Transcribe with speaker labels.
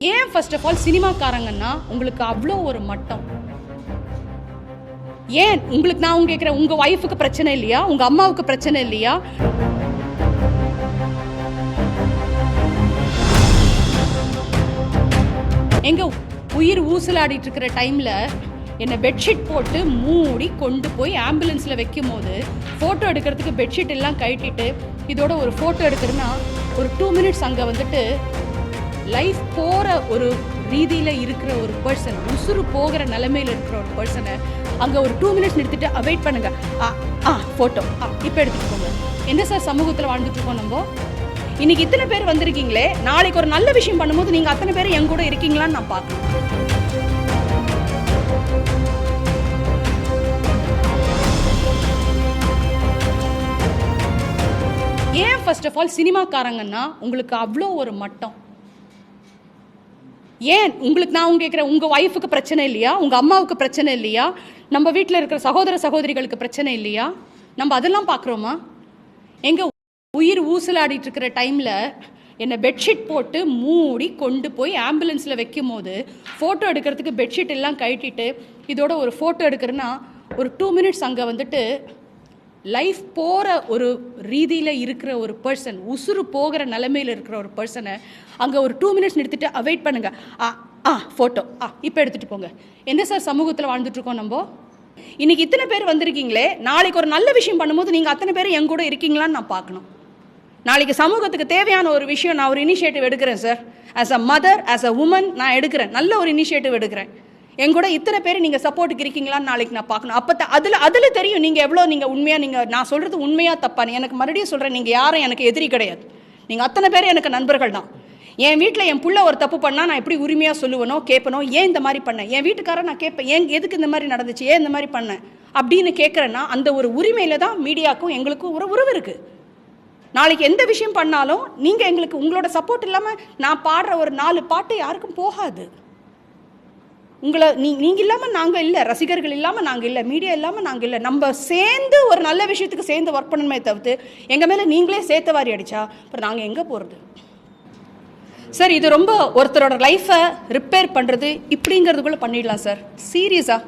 Speaker 1: ஏன் first of all சினிமாக்காரங்கன்னா உங்களுக்கு அவ்வளோ ஒரு மட்டம்? ஏன்? உங்களுக்கு நான் உங்க கேட்குறேன் உங்க ஒய்ஃபுக்கு பிரச்சனை இல்லையா? உங்க அம்மாவுக்கு பிரச்சனை இல்லையா? எங்க உயிர் ஊசலாடிட்டு இருக்கிற டைம்ல என்னை பெட்ஷீட் போட்டு மூடி கொண்டு போய் ஆம்புலன்ஸில் வைக்கும் போது ஃபோட்டோ எடுக்கிறதுக்கு பெட்ஷீட் எல்லாம் கழட்டிட்டு இதோட ஒரு ஃபோட்டோ எடுக்கிறேன்னா ஒரு டூ மினிட்ஸ் அங்கே வந்துட்டு லைஃப் போகிற ஒரு ரீதியில் இருக்கிற ஒரு பர்சன் உசுறு போகிற நிலைமையில் இருக்கிற ஒரு பர்சனை அங்கே ஒரு டூ மினிட்ஸ் நிறுத்திட்டு அவாய்ட் பண்ணுங்கள் ஆ ஆ ஃபோட்டோ ஆ இப்போ எடுத்துட்டு போங்க. என்ன சார் சமூகத்தில் வாழ்ந்துட்டு இருக்கோம் நம்ம? இன்னைக்கு இத்தனை பேர் வந்திருக்கீங்களே? நாளைக்கு ஒரு நல்ல விஷயம் பண்ணும்போது நீங்கள் அத்தனை பேர் என் கூட இருக்கீங்களான்னு நான் பார்க்கணும் ஏன் ஃபர்ஸ்ட் ஆஃப் ஆல் சினிமாக்காரங்கன்னா உங்களுக்கு அவ்வளோ ஒரு மட்டம். ஏன்? உங்களுக்கு நான் உங்க கேட்குறேன் உங்கள் ஒய்ஃபுக்கு பிரச்சனை இல்லையா? உங்கள் அம்மாவுக்கு பிரச்சனை இல்லையா? நம்ம வீட்டில் இருக்கிற சகோதர சகோதரிகளுக்கு பிரச்சனை இல்லையா? நம்ம அதெல்லாம் பார்க்குறோமா? எங்கள் உயிர் ஊசலாடிட்டு இருக்கிற டைமில் என்னை பெட்ஷீட் போட்டு மூடி கொண்டு போய் ஆம்புலன்ஸில் வைக்கும் போது ஃபோட்டோ எடுக்கிறதுக்கு பெட்ஷீட் எல்லாம் கழட்டிட்டு இதோட ஒரு ஃபோட்டோ எடுக்கிறேன்னா ஒரு டூ மினிட்ஸ் அங்கே வந்துட்டு லைஃப் போகிற ஒரு ரீதியில் இருக்கிற ஒரு பர்சன் உசுறு போகிற நிலைமையில் இருக்கிற ஒரு பர்சனை அங்கே ஒரு டூ மினிட்ஸ் நிறுத்திட்டு அவாய்ட் பண்ணுங்கள் ஆ ஆ ஃபோட்டோ ஆ இப்போ எடுத்துகிட்டு போங்க. என்ன சார் சமூகத்தில் வாழ்ந்துட்டுருக்கோம் நம்ம? இன்னைக்கு இத்தனை பேர் வந்திருக்கீங்களே நாளைக்கு ஒரு நல்ல விஷயம் பண்ணும்போது நீங்கள் அத்தனை பேர் என் கூட இருக்கீங்களான்னு நான் பார்க்கணும். நாளைக்கு சமூகத்துக்கு தேவையான ஒரு விஷயம் நான் ஒரு இனிஷியேட்டிவ் எடுக்கிறேன் sir as a mother as a woman நான் எடுக்கிறேன். நல்ல ஒரு இனிஷியேட்டிவ் எடுக்கிறேன். என் கூட இத்தனை பேர் நீங்கள் சப்போர்ட்டுக்கு இருக்கீங்களான்னு நாளைக்கு நான் பார்க்கணும். அப்போ அதில் அதில் தெரியும் நீங்கள் எவ்வளோ நீங்கள் உண்மையாக நீங்கள் நான் சொல்கிறது உண்மையாக தப்பானு எனக்கு மறுபடியும் சொல்கிறேன் நீங்கள் யாரும் எனக்கு எதிரி கிடையாது. நீங்கள் அத்தனை பேர் எனக்கு நண்பர்கள் தான். என் வீட்டில் என் புள்ள ஒரு தப்பு பண்ணால் நான் எப்படி உரிமையாக சொல்லுவனோ கேட்பனோ ஏன் இந்த மாதிரி பண்ணேன் என் வீட்டுக்காரன் நான் கேட்பேன் ஏன் எதுக்கு இந்த மாதிரி நடந்துச்சு ஏன் இந்த மாதிரி பண்ணேன் அப்படின்னு கேட்குறேன்னா அந்த ஒரு உரிமையில தான் மீடியாவுக்கும் எங்களுக்கும் ஒரு உறவு இருக்குது நாளைக்கு எந்த விஷயம் பண்ணாலும் நீங்கள் எங்களுக்கு உங்களோட சப்போர்ட் இல்லாமல் நான் பாடுற ஒரு நாலு பாட்டு யாருக்கும் போகாது. உங்களை நீ நீங்கள் இல்லாமல் நாங்கள் இல்லை ரசிகர்கள் இல்லாமல் நாங்கள் இல்லை மீடியா இல்லாமல் நாங்கள் இல்லை. நம்ம சேர்ந்து ஒரு நல்ல விஷயத்துக்கு சேர்ந்து ஒர்க் பண்ணணுமே தவிர்த்து எங்கள் மேலே நீங்களே சேர்த்த வாரி அடித்தா அப்புறம் நாங்கள் எங்கே போகிறது சார் இது ரொம்ப ஒருத்தரோட லைஃப்பை ரிப்பேர் பண்ணுறது இப்படிங்கிறதுக்குள்ளே பண்ணிடலாம் சார் சீரியஸாக